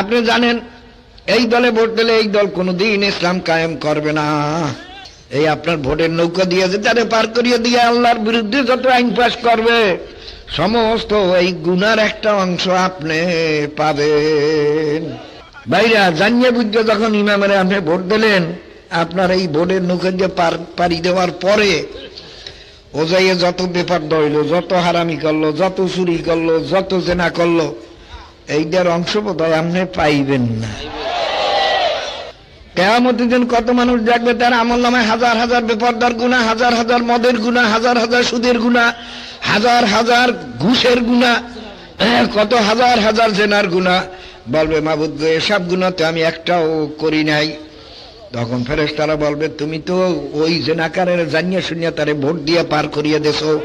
আপনি জানেন, এই দলে ভোট দিলে এই দল কোনোদিন ইসলাম কায়েম করবে না। এই আপনার ভোটের নৌকা দিয়েছে তারে পার করিয়ে দিয়ে আল্লাহর বিরুদ্ধে যত আইন পাশ করবে, সমস্ত এই গুনার একটা অংশ আপনি পাবেন। ভাইরা, জানিয়ে বুঝতে যখন ইমামের আপনি ভোট দিলেন, আপনার এই ভোটের নৌকা দিয়ে পার দেওয়ার পরে ও যাইয়ে যত বেপার দইল যত হারামি করল, যত চুরি করল, যত জেনা করল এইটার অংশ বোধহয় আপনি পাইবেন না। কেয়ামতের দিন কত মানুষ দেখবে তার আমল নামায় হাজার হাজার বেপরদার গুণা হাজার হাজার মদের গুণা হাজার হাজার সুদের গুণা হাজার হাজার ঘুষের গুণা হ্যাঁ, কত হাজার হাজার জেনার গুণা বলবে মাবুদ এসব গুণাতে আমি একটাও করি নাই। তখন ফেরেস তারা বলবে তুমি তো ওই জেনাকারের জানিয়ে শুনিয়ে তারে ভোট দিয়ে পার করিয়ে দেছো।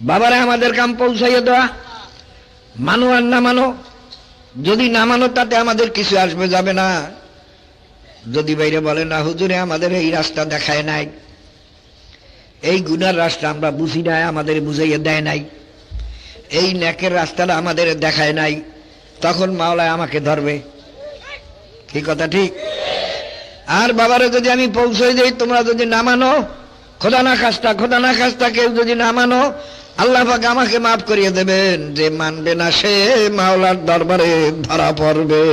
বাবারা আমাদের কাম পৌঁছাইয়ে দেওয়া মানো আর না মানো, যদি না মানো তাতে আমাদের কিছু আসবে, যাবে না। যদি বাইরে বলে, না হুজুরে, আমাদের এই রাস্তা দেখায় নাই। এই গুনার রাস্তা আমরা বুঝি নাই, আমাদের বুঝাইয়া দেয় নাই। এই ন্যাকের রাস্তাটা আমাদের দেখায় নাই। তখন মাওলায় আমাকে ধরবে। কি কথা ঠিক? আর বাবারে যদি আমি পৌঁছে দিই, তোমরা যদি না মানো, খোদা না খাস্তা, খোদা না খাস্তা, কেউ যদি না মানো আল্লাহ পাক আমাকে মাফ করিয়ে দেবেন যে মানবে না সে মাওলার দরবারে ধরা পড়বে।